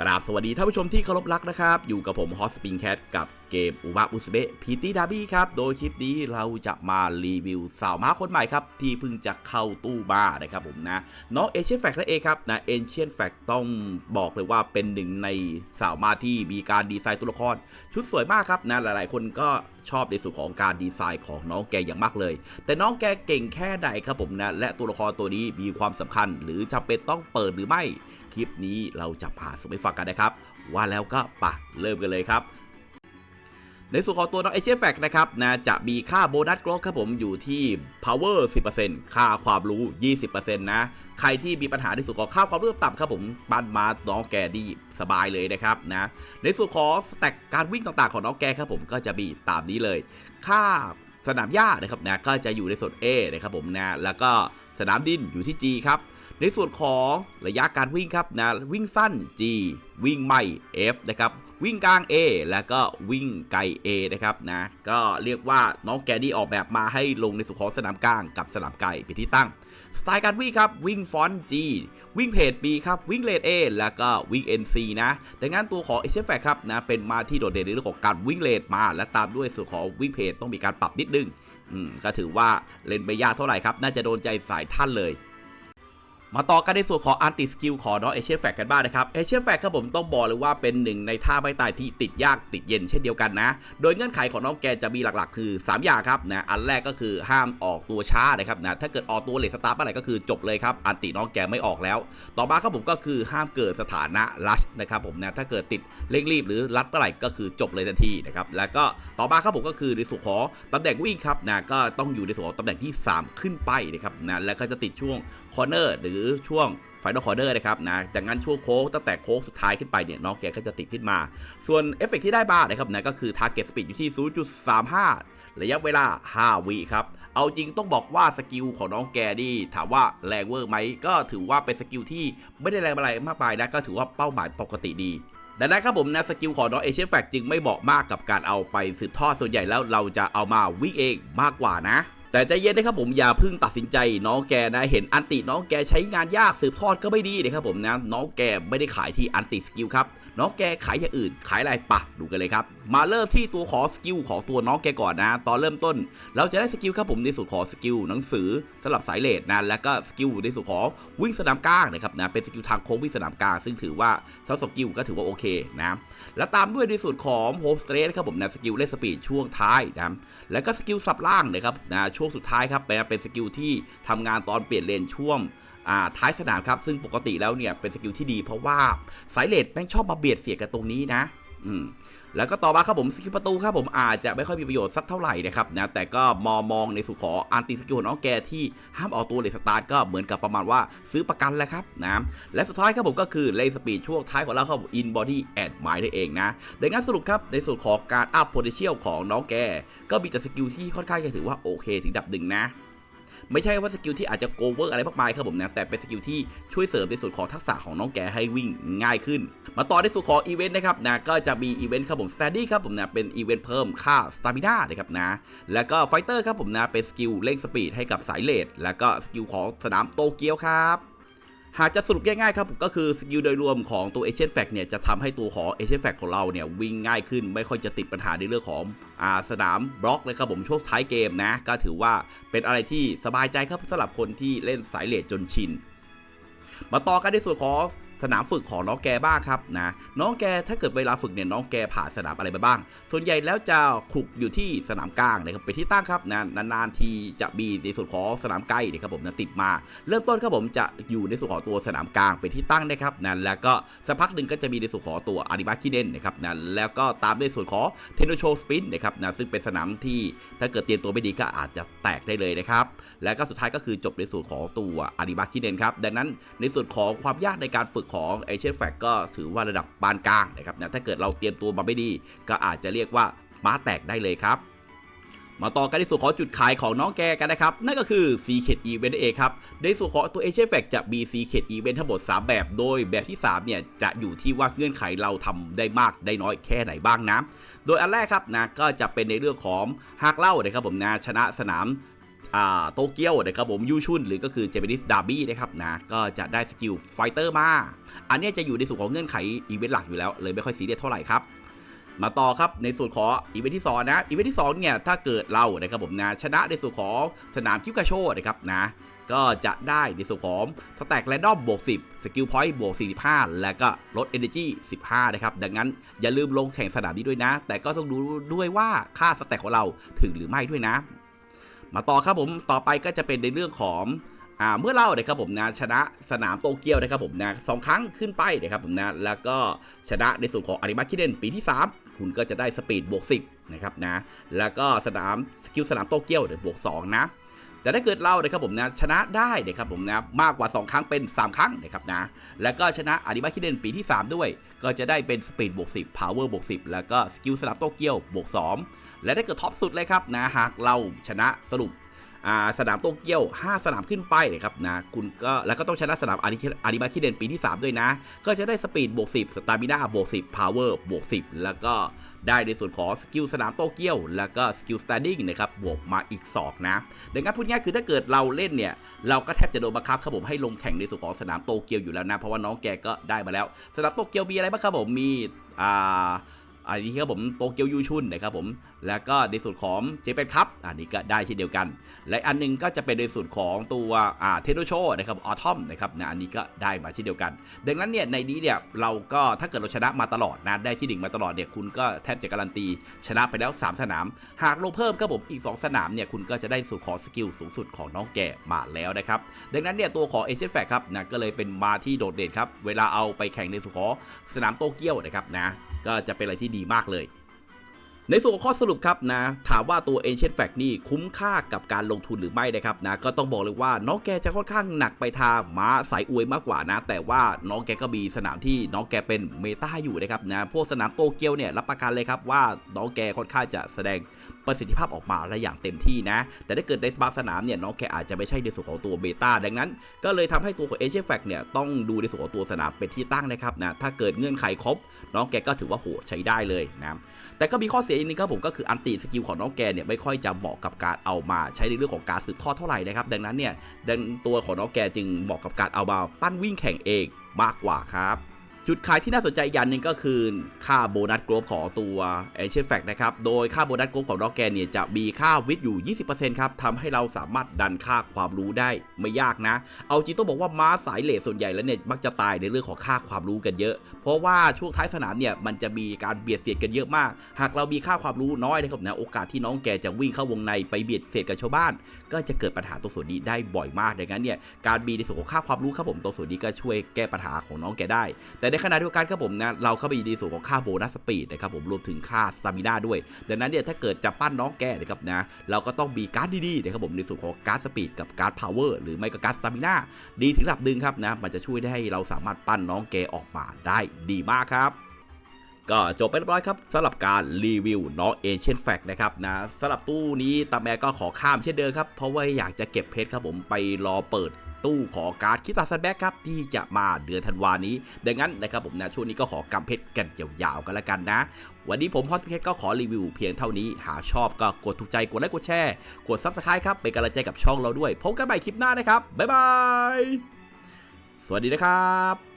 กราบสวัสดีท่านผู้ชมที่เคารพรักนะครับ อยู่กับผมฮอสปิงแคทกับ เกมอุบะอุสเบะพีตี้ดาบี้ครับ โดยคลิปนี้เราจะมารีวิวสาวม้าคนใหม่ครับ ที่เพิ่งจะเข้าตู้มานะครับผมนะน้องเอเชียนแฟกนั่นเอครับนะเอเชียนแฟกต้องบอกเลยว่าเป็นหนึ่งในสาวม้าที่มีการดีไซน์ตัวละคร ชุดสวยมากครับนะหลายๆ คนก็ชอบในส่วนของการดีไซน์ของน้องแกอย่างมากเลย แต่น้องแกเก่งแค่ไหนครับผมนะและตัวละครตัวนี้มีความสำคัญ หรือจำเป็นต้องเปิดหรือไม่คลิปนี้เราจะพาสมัยฟังกันนะครับ ว่าแล้วก็ปะเริ่มกันเลยครับ ในส่วนของตัวน้องเอเชียแฟกนะครับนะจะมีค่าโบนัสกรอครับผมอยู่ที่ power 10%ค่าความรู้ 20%นะใครที่มีปัญหาในส่วนของค่าความรู้ต่ำครับผมปันมาน้องแกดีสบายเลยนะครับนะในส่วนของสแต็กการวิ่งต่างๆของน้องแกครับผมก็จะมีตามนี้เลย ค่าสนามหญ้านะครับนะก็จะอยู่ในส่วน A นะครับผมนะแล้วก็สนามดินอยู่ที่ G ครับในส่วนของระยะการวิ่งครับนะวิ่งสั้น G วิ่งไม่ F นะครับ วิ่งกลาง A แล้วก็วิ่งไกล A นะครับนะก็เรียกว่าน้องแกดี้ออกแบบมาให้ลงในส่วนของสนามกลางกับสนามไกลเป็นที่ตั้ง สไตล์การวิ่งครับวิ่งฟอนต์ G วิ่งเพจ B ครับวิ่งเลน A แล้วก็วิ่ง NC นะดังนั้นตัวของ a s i a f ครับนะเป็นมาที่โดดเด่นในเรื่องของการวิ่งเลนมา และตามด้วยส่วนของวิ่งเพจต้องมีการปรับนิดนึงอืมก็ถือว่าเล่นไม่ยากเท่าไหร่ครับ น่าจะโดนใจสายท่านเลย มาต่อกันในส่วนของอันติสกิลของน้องเอเชียนแฟกกันบ้างนะครับเอเชียนแฟกครับผมต้องบอกเลยว่าเป็นหนึ่งในท่าไม่ตายที่ติดยากติดเย็นเช่นเดียวกันนะ โดยเงื่อนไขของน้องแกจะมีหลักๆ คือ 3 อย่างครับนะอันแรกก็คือห้ามออกตัวช้านะครับนะถ้าเกิดออกตัวเลสตาร์ทเมื่อไรก็คือจบเลยครับอันติน้องแกไม่ออกแล้ว ต่อมาครับผมก็คือห้ามเกิดสถานะลัชนะครับผมนะถ้าเกิดติดเร่งรีบหรือรัดเมื่อไหร่ก็คือจบเลยทันทีนะครับแล้วก็ต่อมาครับผมก็คือในส่วนของตำแหน่งวิ่งครับนะก็ต้องอยู่ในส่วนของตำแหน่งที่ 3 ขึ้นไปนะครับนะแล้วก็จะติดช่วงคอร์เนอร์หรือช่วงไฟนอลคอร์เนอร์นะครับนะดังนั้นช่วงโค้งตั้งแต่โค้งสุดท้ายขึ้นไปเนี่ยน้องแกก็จะติดขึ้นมา ส่วนเอฟเฟกที่ได้บ้างนะครับนะก็คือ Target Speed อยู่ที่ 0.35 ระยะเวลา 5 วิครับ เอาจริงต้องบอกว่าสกิลของน้องแกนี่ถามว่าแรงเวอร์ไหมก็ถือว่าเป็นสกิลที่ไม่ได้แรงอะไรมากมายนะก็ถือว่าเป้าหมายปกติดีดังนั้นครับผมนะสกิลของน้องเอเชียแฟกจึงไม่เหมาะมากกับการเอาไปสืบทอดส่วนใหญ่แล้วเราจะเอามาวิ่งเองมากกว่านะ แต่ใจเย็นนะครับผมอย่าเพิ่งตัดสินใจน้องแกนะเห็นอันติน้องแกใช้งานยากสืบทอดก็ไม่ดีนะครับผมนะน้องแกไม่ได้ขายที่อันติสกิลครับน้องแกขายอย่างอื่น ขายอะไรปะดูกันเลยครับมาเริ่มที่ตัวขอสกิลของตัวน้องแกก่อนนะ ตอนเริ่มต้น เราจะได้สกิลครับผมในส่วนของสกิลหนังสือสำหรับสายเลดนะแล้วก็สกิลในส่วนของวิ่งสนามกลางนะครับนะเป็นสกิลทางโค้งวิ่งสนามกลางซึ่งถือว่าทั้งสกิลก็ถือว่าโอเคนะแล้วตามด้วยในส่วนของโฮมสเตรทครับผมนะสกิลเล่นสปีดช่วงท้ายนะแล้วก็สกิลสับล่างนะครับนะช่วงสุดท้ายครับเป็นเป็นสกิลที่ทำงานตอนเปลี่ยนเลนช่วงท้ายสนามครับ ซึ่งปกติแล้วเนี่ยเป็นสกิลที่ดีเพราะว่าสายเลดแม่งชอบมาเบียดเสียกันตรงนี้นะ อืมแล้วก็ต่อมาครับผมสกิลประตูครับผมอาจจะไม่ค่อยมีประโยชน์สักเท่าไหร่นะครับนะแต่ก็มองมองในส่วนของอันติสกิลของน้องแกที่ห้ามออกตัวเลทสตาร์ทก็เหมือนกับประมาณว่าซื้อประกันแหละครับนะและสุดท้ายครับผมก็คือเลสปีดช่วงท้ายของเราครับอินบอดี้แอนด์ไมล์นั่นเองนะดังนั้นสรุปครับในส่วนของการอัพโพเทเชียลของน้องแก ก็มีแต่สกิลที่ค่อนข้างจะถือว่าโอเคถึงดับหนึ่งนะ ไม่ใช่ว่าสกิลที่อาจจะโกเวอร์อะไรมากมายครับผมนะแต่เป็นสกิลที่ช่วยเสริมในส่วนของทักษะของน้องแกให้วิ่งง่ายขึ้น มาต่อในส่วนของอีเวนต์นะครับนะก็จะมีอีเวนต์ครับผมสแตนดี้ครับผมนะเป็นอีเวนต์เพิ่มค่าสตามิน่านะครับนะแล้วก็ไฟเตอร์ครับผมนะเป็นสกิลเร่งสปีดให้กับสายเลดแล้วก็สกิลของสนามโตเกียวครับ หากจะสรุปง่ายๆครับก็คือสกิลโดยรวมของตัว Agent Fact เนี่ยจะทำให้ตัวของ Agent Fact ของเราเนี่ยวิ่งง่ายขึ้นไม่ค่อยจะติดปัญหาในเรื่องของอาสนามบล็อกเลยครับผมช่วงท้ายเกมนะ ก็ถือว่าเป็นอะไรที่สบายใจครับสำหรับคนที่เล่นสายเลดจนชิน มาต่อกันในส่วนของ สนามฝึกของน้องแกบ้างครับนะน้องแกถ้าเกิดเวลาฝึกเนี่ยน้องแกผ่านสนามอะไรไปบ้าง ส่วนใหญ่แล้วจะขลุกอยู่ที่สนามกลางนะครับไปนที่ตั้งครับนะนานๆทีจะมีในส่วนของสนามไกล้นะครับผมนะติดมา เริ่มต้นครับผมจะอยู่ในส่วนของตัวสนามกลางเป็นที่ตั้งนะครับนะแล้วก็สักพักหนึ่งก็จะมีในส่วนของตัวอาริบาคิเนนนะครับนะแล้วก็ตามด้วยส่วนของเทนโนโชสปินนะครับนะซึ่งเป็นสนามที่ถ้าเกิดเตรียมตัวไม่ดีก็อาจจะแตกได้เลยนะครับแล้วก็สุดท้ายก็คือจบในส่วนของตัวอาริบาคิเนนครับดังนั้นในส่วนของความยากในการฝึกของเอเชียแฟกก็ถือว่าระดับปานกลางนะครับนะถ้าเกิดเราเตรียมตัวมาไม่ดี ก็อาจจะเรียกว่าม้าแตกได้เลยครับมาต่อกันในส่วนของจุดขายของน้องแกกันนะครับ นั่นก็คือ Secret Event เองครับ ในส่วนของตัว a s i a f a c จะมี Secret Event ทั้งหมด 3 แบบ โดยแบบที่ 3 เนี่ยจะอยู่ที่ว่าเงื่อนไขเราทำได้มากได้น้อยแค่ไหนบ้างนะ โดยอันแรกครับนะก็จะเป็นในเรื่องของหากเล่านะครับผมนะชนะสนาม โตเกียวนะครับผมยูชุนหรือก็คือเจ p a นิสดาร์บี้นะครับนะก็จะได้สกิลไฟเตอร์มา อันนี้จะอยู่ในส่วนของเงื่อนไขอีเวนต์หลักอยู่แล้ว เลยไม่ค่อยซีเรียสเท่าไหร่ครับ มาต่อครับในส่วนของอีเวนต์ที่2นะอีเวนต์ที่2เนี่ยถ้าเกิดเรานะครับผมนะชนะในส่วนของสนามคิวกาโชนะครับนะก็จะได้ในส่วนของสแต็กแรนดอมบวก10 สกิลพอยต์บวก 45 แล้วก็ลด Energy 15 นะครับ ดังนั้นอย่าลืมลงแข่งสนามนี้ด้วยนะ แต่ก็ต้องดูด้วยว่าค่าสแต็กของเราถึงหรือไม่ด้วยนะ มาต่อครับผมต่อไปก็จะเป็นในเรื่องของอ่าเมื่อเล่านะครับผมนะชนะสนามโตเกียวนะครับผมนะสองครั้งขึ้นไปนะครับผมนะแล้วก็ชนะในส่วนของอาริมาคิเดนปีที่ 3 คุณก็จะได้สปีดบวก10นะครับนะแล้วก็สนามสกิลสนามโตเกียวเดี๋ยวบวก2นะ แต่ถ้าเกิดเรานะครับผมนะชนะได้นะครับผมนะมากกว่า 2 ครั้งเป็น 3 ครั้งนะครับนะแล้วก็ชนะอาริมาคิเดนปีที่ 3 ด้วย ก็จะได้เป็นสปีดบวก10 power บวก10 แล้วก็สกิลสลับโตเกียวบวก2และถ้าเกิดท็อปสุดเลยครับนะหากเราชนะสรุป สนามโตเกียว 5 สนามขึ้นไปนะครับนะคุณก็แล้วก็ต้องชนะสนามอาริอาริมาคิเดนปีที่ 3 ด้วยนะ ก็จะได้สปีดบวก10สตามิน่าบวก10พาวเวอร์บวก10 แล้วก็ได้ในส่วนของสกิลสนามโตเกียว แล้วก็สกิลสแตนดิ้งนะครับบวกมาอีก2นะดังนั้นพูดง่ายคือถ้าเกิดเราเล่นเนี่ย เราก็แทบจะโดนบังคับครับผมให้ลงแข่งในส่วนของสนามโตเกียวอยู่แล้วนะ เพราะว่าน้องแกก็ได้มาแล้ว สนามโตเกียวมีอะไรบ้างครับผมมีอ่า อันนี้ครับผมโตเกียวยูชุนนะครับผมแล้วก็ในส่วนของเจเปนคัพอันนี้ก็ได้เช่นเดียวกัน และอันหนึงก็จะเป็นในส่วนของตัวอ่าเทโนโชนะครับออทอมนะครับนะอันนี้ก็ได้มาเช่นเดียวกัน ดังนั้นเนี่ยในนี้เนี่ยเราก็ถ้าเกิดเราชนะมาตลอดนะได้ที่หนึ่งมาตลอดเนี่ยคุณก็แทบจะการันตีชนะไปแล้ว 3 สนาม หากลงเพิ่มครับผมอีก 2 สนามเนี่ยคุณก็จะได้ส่วนของสกิลสูงสุดของน้องแก่มาแล้วนะครับดังนั้นเนี่ยตัวของเอเชียนแฟครับนะก็เลยเป็นมาที่โดดเด่นครับเวลาเอาไปแข่งในส่วนของสนามโตเกียวนะครับนะ ก็จะเป็นอะไรที่ดีมากเลย ในส่วนของข้อสรุปครับนะถามว่าตัว Ancient Fact นี่คุ้มค่ากับการลงทุนหรือไม่นะครับนะก็ต้องบอกเลยว่าน้องแกจะค่อนข้างหนักไปทางม้าสายอวยมากกว่านะ แต่ว่าน้องแกก็มีสนามที่น้องแกเป็นเมตาอยู่นะครับนะพวกสนามโตเกียวเนี่ยรับประกันเลยครับว่าน้องแกค่อนข้างจะแสดง ประสิทธิภาพออกมาและอย่างเต็มที่นะ แต่ถ้าเกิดในบางสนามเนี่ยน้องแกอาจจะไม่ใช่ในส่วนของตัวเบต้าดังนั้น ก็เลยทำให้ตัวของ Ancient Fact เนี่ยต้องดูในส่วนของตัวสนามเป็นที่ตั้งนะครับนะถ้าเกิดเงื่อนไขครบ น้องแกก็ถือว่าโหใช้ได้เลยนะแต่ก็มีข้อเสียอีกนึงครับผมก็คืออันติสกิลของน้องแกเนี่ยไม่ค่อยจะเหมาะกับการเอามาใช้ในเรื่องของการสืบทอดเท่าไหร่นะครับดังนั้นเนี่ยดังตัวของน้องแกจึงเหมาะกับการเอามาปั้นวิ่งแข่งเองมากกว่าครับ จุดขายที่น่าสนใจอย่างหนึ่งก็คือค่าโบนัสกรอบของตัว a n c i e n t Fact นะครับ โดยค่าโบนัสกรอบของน้องแกเนี่ยจะมีค่าวิทย์อยู่ 20%ครับทำให้เราสามารถดันค่าความรู้ได้ไม่ยากนะ เอาจริงต้องบอกว่าม้าสายเลทส่วนใหญ่แล้วเนี่ยมักจะตายในเรื่องของค่าความรู้กันเยอะ เพราะว่าช่วงท้ายสนามเนี่ยมันจะมีการเบียดเสียดกันเยอะมาก หากเรามีค่าความรู้น้อยนะครับนะโอกาสที่น้องแกจะวิ่งเข้าวงในไปเบียดเสียดกับชาวบ้าน ก็จะเกิดปัญหาตรงส่วนนี้ได้บ่อยมากดังนั้นเนี่ยการมีในส่วนของค่าความรู้ครับผมตรงส่วนนี้ก็ช่วยแก้ปัญหาของน้องแกได้ แต่ในขณะเดียวกันครับผมนะเราเข้าไปในส่วนของค่าโบนัสสปีดนะครับผมรวมถึงค่าสตามิน่าด้วย ดังนั้นเนี่ยถ้าเกิดจะปั้นน้องแกนะครับนะเราก็ต้องมีการ์ดดีๆนะครับผมในส่วนของการ์ดสปีดกับการ์ดพาวเวอร์หรือไม่ก็การ์ดสตามิน่าดีถึงระดับหนึ่งครับนะมันจะช่วยได้ให้เราสามารถปั้นน้องแกออกมาได้ดีมากครับก็จบไปเรียบร้อยครับสำหรับการรีวิวน้องเอเชียนแฟกนะครับนะสำหรับตู้นี้ตาแมก็ขอข้ามเช่นเดิมครับ เพราะว่าอยากจะเก็บเพชรครับผมไปรอเปิด ตู้ขอการ์ดคิตาซันแบ็กครับที่จะมาเดือนธันวานี้ ดังนั้นนะครับผมนะช่วงนี้ก็ขอกำเพชรกันยาวๆกันละกันนะ วันนี้ผมฮอสเพชรก็ขอรีวิวเพียงเท่านี้ หากชอบก็กดถูกใจกดไลค์กดแชร์กดซับสไครต์ครับเป็นกำลังใจกับช่องเราด้วยพบกันใหม่คลิปหน้านะครับบ๊ายบายสวัสดีนะครับ